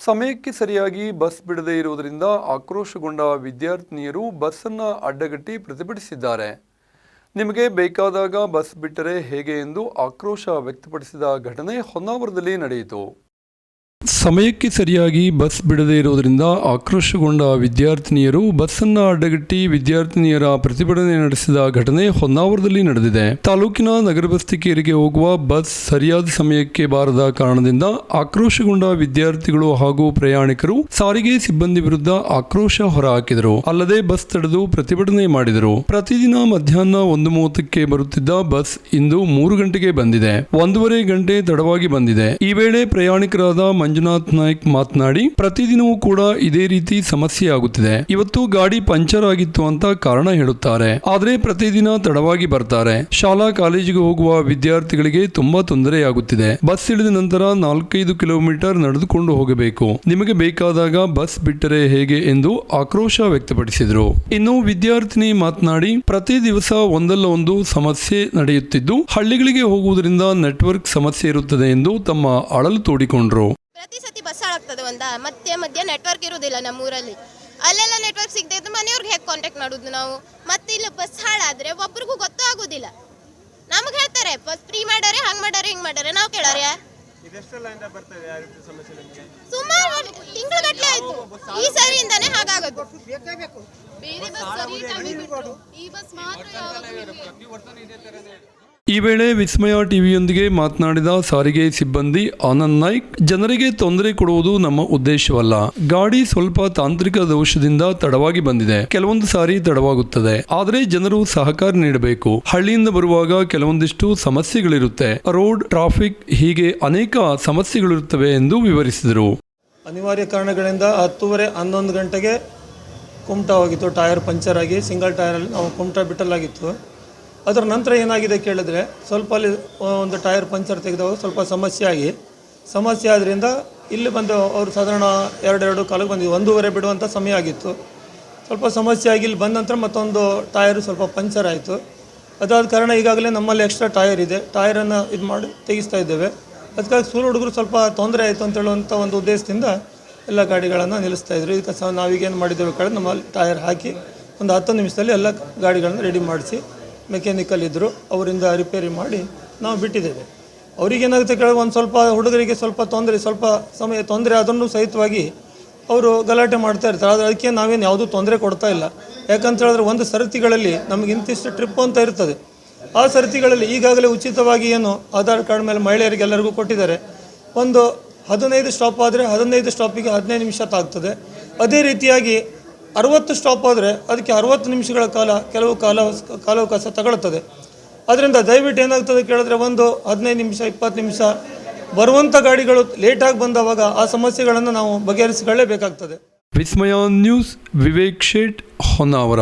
ಸಮಯಕ್ಕೆ ಸರಿಯಾಗಿ ಬಸ್ ಬಿಡದೇ ಇರುವುದರಿಂದ ಆಕ್ರೋಶಗೊಂಡ ವಿದ್ಯಾರ್ಥಿನಿಯರು ಬಸ್ಸನ್ನು ಅಡ್ಡಗಟ್ಟಿ ಪ್ರತಿಭಟಿಸಿದ್ದಾರೆ. ನಿಮಗೆ ಬೇಕಾದಾಗ ಬಸ್ ಬಿಟ್ಟರೆ ಹೇಗೆ ಎಂದು ಆಕ್ರೋಶ ವ್ಯಕ್ತಪಡಿಸಿದ ಘಟನೆ ಹೊನ್ನಾವರದಲ್ಲಿ ನಡೆಯಿತು. ಸಮಯಕ್ಕೆ ಸರಿಯಾಗಿ ಬಸ್ ಬಿಡದೇ ಇರುವುದರಿಂದ ಆಕ್ರೋಶಗೊಂಡ ವಿದ್ಯಾರ್ಥಿನಿಯರು ಬಸ್ಸನ್ನ ಅಡ್ಡಗಟ್ಟಿ ವಿದ್ಯಾರ್ಥಿನಿಯರ ಪ್ರತಿಭಟನೆ ನಡೆಸಿದ ಘಟನೆ ಹೊನ್ನಾವರದಲ್ಲಿ ನಡೆದಿದೆ. ತಾಲೂಕಿನ ನಗರ ಬಸ್ತಿಕೇರಿಗೆ ಹೋಗುವ ಬಸ್ ಸರಿಯಾದ ಸಮಯಕ್ಕೆ ಬಾರದ ಕಾರಣದಿಂದ ಆಕ್ರೋಶಗೊಂಡ ವಿದ್ಯಾರ್ಥಿಗಳು ಹಾಗೂ ಪ್ರಯಾಣಿಕರು ಸಾರಿಗೆ ಸಿಬ್ಬಂದಿ ವಿರುದ್ಧ ಆಕ್ರೋಶ ಹೊರಹಾಕಿದರು. ಅಲ್ಲದೆ ಬಸ್ ತಡೆದು ಪ್ರತಿಭಟನೆ ಮಾಡಿದರು. ಪ್ರತಿದಿನ ಮಧ್ಯಾಹ್ನ ಒಂದು ಮೂವತ್ತಕ್ಕೆ ಬರುತ್ತಿದ್ದ ಬಸ್ ಇಂದು ಮೂರು ಗಂಟೆಗೆ ಬಂದಿದೆ. ಒಂದೂವರೆ ಗಂಟೆ ತಡವಾಗಿ ಬಂದಿದೆ. ಈ ವೇಳೆ ಪ್ರಯಾಣಿಕರಾದ ಮಂಜುನಾಥ್ ನಾಯ್ಕ್ ಮಾತನಾಡಿ, ಪ್ರತಿದಿನವೂ ಕೂಡ ಇದೇ ರೀತಿ ಸಮಸ್ಯೆ ಆಗುತ್ತಿದೆ. ಇವತ್ತು ಗಾಡಿ ಪಂಚರ್ ಆಗಿತ್ತು ಅಂತ ಕಾರಣ ಹೇಳುತ್ತಾರೆ. ಆದರೆ ಪ್ರತಿದಿನ ತಡವಾಗಿ ಬರ್ತಾರೆ. ಶಾಲಾ ಕಾಲೇಜಿಗೆ ಹೋಗುವ ವಿದ್ಯಾರ್ಥಿಗಳಿಗೆ ತುಂಬಾ ತೊಂದರೆಯಾಗುತ್ತಿದೆ. ಬಸ್ ಇಳಿದ ನಂತರ ನಾಲ್ಕೈದು ಕಿಲೋಮೀಟರ್ ನಡೆದುಕೊಂಡು ಹೋಗಬೇಕು. ನಿಮಗೆ ಬೇಕಾದಾಗ ಬಸ್ ಬಿಟ್ಟರೆ ಹೇಗೆ ಎಂದು ಆಕ್ರೋಶ ವ್ಯಕ್ತಪಡಿಸಿದರು. ಇನ್ನು ವಿದ್ಯಾರ್ಥಿನಿ ಮಾತನಾಡಿ, ಪ್ರತಿ ದಿವಸ ಒಂದಲ್ಲ ಒಂದು ಸಮಸ್ಯೆ ನಡೆಯುತ್ತಿದ್ದು, ಹಳ್ಳಿಗಳಿಗೆ ಹೋಗುವುದರಿಂದ ನೆಟ್ವರ್ಕ್ ಸಮಸ್ಯೆ ಇರುತ್ತದೆ ಎಂದು ತಮ್ಮ ಅಳಲು ತೋಡಿಕೊಂಡ್ರು. ಪ್ರತಿ ಸತಿ ಬಸ್ ಹಾಳಾಗ್ತದೆ ಒಂದ? ಮತ್ತೆ ಮಧ್ಯ ನೆಟ್ವರ್ಕ್ ಇರೋದಿಲ್ಲ ನಮ್ಮ ಊರಲ್ಲಿ ಅಲ್ಲೆಲ್ಲ ನೆಟ್ವರ್ಕ್ ಸಿಗದೆ ಇದ್ದು ಮನೆಯವ್ರಿಗೆ ಹೇಗೆ ಕಾಂಟ್ಯಾಕ್ಟ್ ಮಾಡೋದು ನಾವು? ಮತ್ತೆ ಇಲ್ಲಿ ಬಸ್ ಹಾಳಾದ್ರೆ ಒಬ್ರಿಗೂ ಗೊತ್ತೂ ಆಗೋದಿಲ್ಲ. ನಮಗೆ ಹೇಳ್ತಾರೆ ಬಸ್ ಫ್ರೀ ಮಾಡಾರೆ ಹಂಗೆ ಮಾಡಾರೆ ಹಿಂಗೆ ಮಾಡಾರೆ. ನಾವು ಕೇಳಾರೆ ಇದೆಷ್ಟೆಲ್ಲ ಇಂದ ಬರ್ತದೆ ಯಾವ ರೀತಿ ಸಮಸ್ಯೆ ನಿಮಗೆ? ಸುಮಾರು ತಿಂಗಳಗಟ್ಟಲೆ ಆಯ್ತು. ಈ ಸರಿಯಿಂದಾನೇ ಹಾಗಾಗೋದು. ಬೇರೆ ಬಸ್ ಈ ಬಸ್ ಮಾತ್ರ. ಈ ವೇಳೆ ವಿಸ್ಮಯ ಟಿವಿಯೊಂದಿಗೆ ಮಾತನಾಡಿದ ಸಾರಿಗೆ ಸಿಬ್ಬಂದಿ ಆನಂದ್ ನಾಯ್ಕ್, ಜನರಿಗೆ ತೊಂದರೆ ಕೊಡುವುದು ನಮ್ಮ ಉದ್ದೇಶವಲ್ಲ. ಗಾಡಿ ಸ್ವಲ್ಪ ತಾಂತ್ರಿಕ ದೋಷದಿಂದ ತಡವಾಗಿ ಬಂದಿದೆ. ಕೆಲವೊಂದು ಸಾರಿ ತಡವಾಗುತ್ತದೆ. ಆದರೆ ಜನರು ಸಹಕಾರ ನೀಡಬೇಕು. ಹಳ್ಳಿಯಿಂದ ಬರುವಾಗ ಕೆಲವೊಂದಿಷ್ಟು ಸಮಸ್ಯೆಗಳಿರುತ್ತೆ. ರೋಡ್, ಟ್ರಾಫಿಕ್ ಹೀಗೆ ಅನೇಕ ಸಮಸ್ಯೆಗಳಿರುತ್ತವೆ ಎಂದು ವಿವರಿಸಿದರು. ಅನಿವಾರ್ಯ ಕಾರಣಗಳಿಂದ ಹತ್ತೂವರೆ ಹನ್ನೊಂದು ಗಂಟೆಗೆ ಕುಮಟ ಹೋಗಿತ್ತು. ಟೈರ್ ಪಂಚರ್ ಆಗಿ ಸಿಂಗಲ್ ಟೈರಲ್ಲಿ ನಾವು ಕುಮಟ ಬಿಟ್ಟಲಾಗಿತ್ತು ಅದರ ನಂತರ ಏನಾಗಿದೆ ಕೇಳಿದ್ರೆ ಸ್ವಲ್ಪ ಅಲ್ಲಿ ಒಂದು ಟೈರ್ ಪಂಚರ್ ತೆಗೆದಾಗ ಸ್ವಲ್ಪ ಸಮಸ್ಯೆ ಆಗಿ. ಸಮಸ್ಯೆ ಆದ್ದರಿಂದ ಇಲ್ಲಿ ಬಂದು ಅವರು ಸಾಧಾರಣ ಎರಡೆರಡು ಕಾಲಕ್ಕೆ ಬಂದಿದ್ದು ಒಂದೂವರೆ ಬಿಡುವಂಥ ಸಮಯ ಆಗಿತ್ತು. ಸ್ವಲ್ಪ ಸಮಸ್ಯೆ ಆಗಿ ಇಲ್ಲಿ ಬಂದ ನಂತರ ಮತ್ತೊಂದು ಟೈರ್ ಸ್ವಲ್ಪ ಪಂಚರ್ ಆಯಿತು. ಅದಾದ ಕಾರಣ ಈಗಾಗಲೇ ನಮ್ಮಲ್ಲಿ ಎಕ್ಸ್ಟ್ರಾ ಟೈರ್ ಇದೆ. ಟೈರನ್ನು ಇದು ಮಾಡಿ ತೆಗಿಸ್ತಾ ಇದ್ದೇವೆ. ಅದಕ್ಕಾಗಿ ಸೂರು ಹುಡುಗರು ಸ್ವಲ್ಪ ತೊಂದರೆ ಆಯಿತು ಅಂತ ಹೇಳುವಂಥ ಒಂದು ಉದ್ದೇಶದಿಂದ ಎಲ್ಲ ಗಾಡಿಗಳನ್ನು ನಿಲ್ಲಿಸ್ತಾ ಇದ್ರು. ಈಗ ಸಹ ನಾವೀಗೇನು ಮಾಡಿದ್ದೇವೆ ಕಡೆ ನಮ್ಮಲ್ಲಿ ಟೈರ್ ಹಾಕಿ ಒಂದು ಹತ್ತು ನಿಮಿಷದಲ್ಲಿ ಎಲ್ಲ ಗಾಡಿಗಳನ್ನು ರೆಡಿ ಮಾಡಿಸಿ ಮೆಕ್ಯಾನಿಕಲ್ ಇದ್ದರು ಅವರಿಂದ ರಿಪೇರಿ ಮಾಡಿ ನಾವು ಬಿಟ್ಟಿದ್ದೇವೆ. ಅವರಿಗೇನಾಗುತ್ತೆ ಕೇಳಿ, ಒಂದು ಸ್ವಲ್ಪ ಹುಡುಗರಿಗೆ ಸ್ವಲ್ಪ ತೊಂದರೆ, ಸ್ವಲ್ಪ ಸಮಯ ತೊಂದರೆ ಅದನ್ನು ಸಹಿತವಾಗಿ ಅವರು ಗಲಾಟೆ ಮಾಡ್ತಾ ಇರ್ತಾರೆ. ಆದರೆ ಅದಕ್ಕೆ ನಾವೇನು ಯಾವುದೂ ತೊಂದರೆ ಕೊಡ್ತಾ ಇಲ್ಲ. ಯಾಕಂತ ಹೇಳಿದ್ರೆ ಒಂದು ಸರತಿಗಳಲ್ಲಿ ನಮಗೆ ಇಂತಿಷ್ಟು ಟ್ರಿಪ್ ಅಂತ ಇರ್ತದೆ. ಆ ಸರತಿಗಳಲ್ಲಿ ಈಗಾಗಲೇ ಉಚಿತವಾಗಿ ಏನು ಆಧಾರ್ ಕಾರ್ಡ್ ಮೇಲೆ ಮಹಿಳೆಯರಿಗೆ ಎಲ್ಲರಿಗೂ ಕೊಟ್ಟಿದ್ದಾರೆ. ಒಂದು ಹದಿನೈದು ಸ್ಟಾಪ್ ಆದರೆ ಹದಿನೈದು ಸ್ಟಾಪಿಗೆ ಹದಿನೈದು ನಿಮಿಷ ತಾಗ್ತದೆ. ಅದೇ ರೀತಿಯಾಗಿ ಅರವತ್ತು ಸ್ಟಾಪ್ ಆದರೆ ಅದಕ್ಕೆ ಅರವತ್ತು ನಿಮಿಷಗಳ ಕಾಲ, ಕೆಲವು ಕಾಲ, ಕಾಲಾವಕಾಶ ತಗೊಳ್ತದೆ. ಅದರಿಂದ ದಯವಿಟ್ಟು ಏನಾಗ್ತದೆ ಕೇಳಿದ್ರೆ ಒಂದು ಹದಿನೈದು ನಿಮಿಷ, ಇಪ್ಪತ್ತು ನಿಮಿಷ ಬರುವಂಥ ಗಾಡಿಗಳು ಲೇಟಾಗಿ ಬಂದವಾಗ ಆ ಸಮಸ್ಯೆಗಳನ್ನು ನಾವು ಬಗೆಹರಿಸಿಕೊಳ್ಳೇಬೇಕಾಗ್ತದೆ. ವಿಸ್ಮಯ ನ್ಯೂಸ್, ವಿವೇಕ್ ಶೇಟ್, ಹೊನ್ನಾವರ.